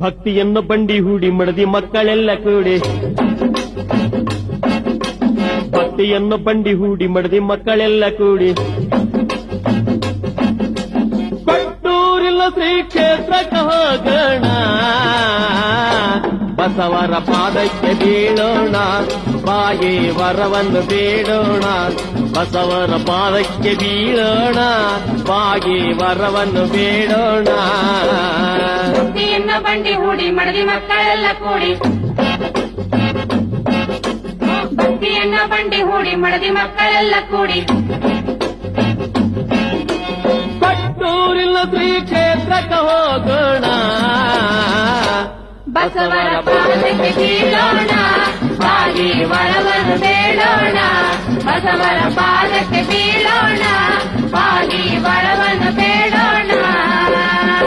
ಭಕ್ತಿಯನ್ನು ಬಂಡಿ ಹೂಡಿ ಮಡದಿ ಮಕ್ಕಳೆಲ್ಲ ಕೂಡಿ. ಭಕ್ತಿಯನ್ನು ಬಂಡಿ ಹೂಡಿ ಮಡದಿ ಮಕ್ಕಳೆಲ್ಲ ಕೂಡಿ. ಕೊಟ್ಟೂರಿಲ್ಲ ಶ್ರೀ ಕ್ಷೇತ್ರ ಹೋಗೋಣ. ಬಸವರ ಪಾದಕ್ಕೆ ಬೀಳೋಣ. ಬಾಯಿ ವರವನ್ನು ಬೇಡೋಣ. ಬಸವರ ಪಾದಕ್ಕೆ ಬೀಳೋಣ. ಬಾಗಿ ವರವನ್ನು ಬೇಡೋಣ. ಬಂಡಿ ಹೂಡಿ ಮಡದಿ ಮಕ್ಕಳೆಲ್ಲ ಕೂಡಿ ಭಕ್ತಿಯನ್ನ ಬಂಡಿ ಹೂಡಿ ಮಡದಿ ಮಕ್ಕಳೆಲ್ಲ ಕೂಡಿ ಕೊಟ್ಟೂರಿನ ಶ್ರೀ ಕ್ಷೇತ್ರಕ್ಕೆ ಹೋಗೋಣ ಬಸವರ ಪಾದಕ್ಕೆ ಬೀಳೋಣ ಬಾಗಿ ವರವನ್ನು ಬೇಡೋಣ ಬಸವರ ಪಾದಕ್ಕೆ ಬೀಳೋಣ